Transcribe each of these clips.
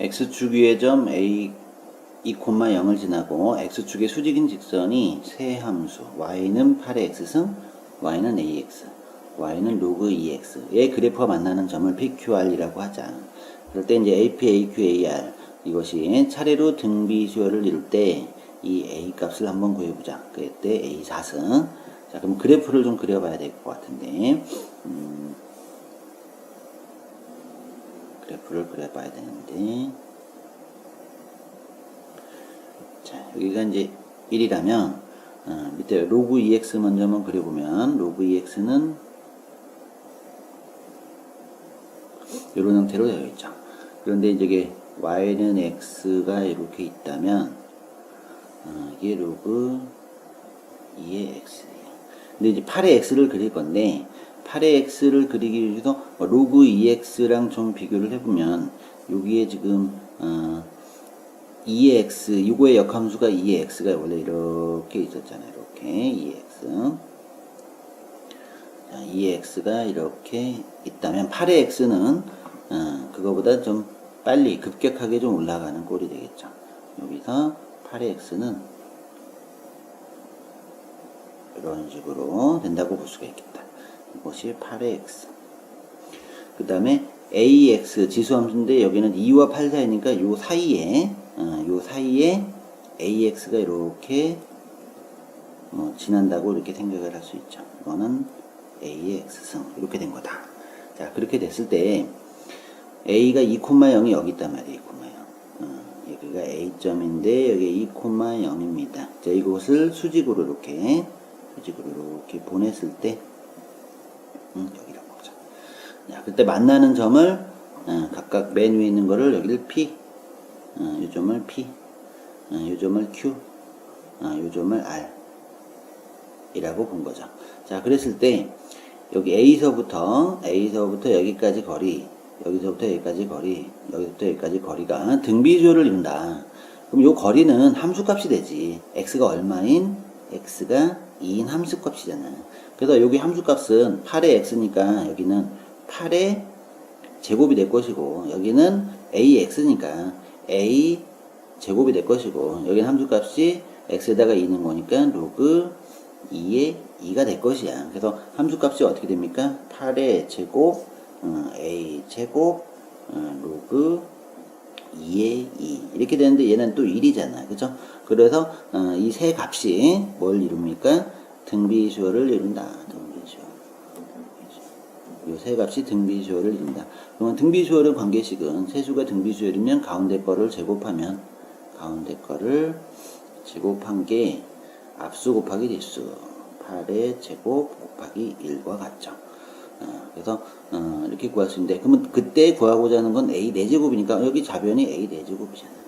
x축 위의 점 a 2,0을 지나고 x축의 수직인 직선이 세 함수 y는 8의 x승, y는 ax, y는 로그 2x의 그래프가 만나는 점을 PQR이라고 하자. 그럴 때 이제 AP, AQ, AR 이것이 차례로 등비 수열을 이룰 때 이 A 값을 한번 구해보자. 그때 A 4승. 자, 그럼 그래프를 좀 그려봐야 될 것 같은데, 음, 그래프를 그려봐야 되는데, 자, 여기가 이제 1이라면, 어, 밑에 로그 2x 먼저 한번 그려보면, 로그 2x는 이런 형태로 되어 있죠. 그런데 이제 y는 x가 이렇게 있다면, 어, 이게 로그 2의 x예요. 근데 이제 8의 x를 그릴 건데 8의 x를 그리기 위해서 뭐 로그 2x랑 좀 비교를 해보면 여기에 지금 어, 2의 x 이거의 역함수가 2의 x가 원래 이렇게 있었잖아요. 이렇게 2x 자, 2x가 이렇게 있다면 8의 x는 어, 그거보다 좀 빨리 급격하게 좀 올라가는 꼴이 되겠죠. 여기서 8의 x는 이런 식으로 된다고 볼 수가 있겠다. 이것이 8의 x. 그 다음에 ax 지수함수인데 여기는 2와 8 사이니까 요 사이에 어, 요 사이에 ax가 이렇게 어, 지난다고 이렇게 생각을 할 수 있죠. 이거는 ax승 이렇게 된 거다. 자 그렇게 됐을 때 a가 2,0이 여기 있단 말이에요. 2,0 어, 여기가 a점인데 여기 2,0입니다. 자 이것을 수직으로 이렇게 수직으로 이렇게 보냈을 때 음, 여기라고 보자. 자 그때 만나는 점을 어, 각각 맨 위에 있는 거를 여기를 p 어, 요 점을 p 어, 요 점을 q 어, 요 점을 r 이라고 본 거죠. 자, 그랬을 때 여기 A서부터 A서부터 여기까지 거리, 여기서부터 여기까지 거리, 여기서부터 여기까지 거리가 등비조를 이룬다. 그럼 요 거리는 함수값이 되지. x가 얼마인 x가 2인 함수값이잖아. 그래서 여기 함수값은 8의 x니까 여기는 8의 제곱이 될 것이고 여기는 ax니까 a 제곱이 될 것이고 여기는 함수값이 x에다가 2는 거니까 로그 2의 2가 될 것이야. 그래서 함수값이 어떻게 됩니까? 8의 제곱 어, a 제곱 어, 로그 2의 2 이렇게 되는데 얘는 또 1이잖아. 그죠? 그래서 어, 이세 값이 뭘 이룹니까? 등비수열을 이룬다. 등비수열. 이세 값이 등비수열을 이룬다. 그러면 등비수열의 관계식은 세수가 등비수열이면 가운데 거를 제곱하면 가운데 거를 제곱한 게 앞수 곱하기 뒷수 8의 제곱 곱하기 1과 같죠. 어, 그래서 어, 이렇게 구할 수 있는데 그러면 그때 구하고자 하는 건 a 4제곱이니까 여기 자변이 a 4제곱이잖아요.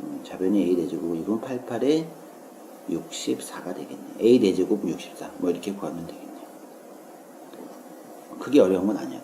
음, 자변이 a 4제곱이면 88에 64가 되겠네. a 4제곱 64. 뭐 이렇게 구하면 되겠네요. 크게 어려운 건 아니야.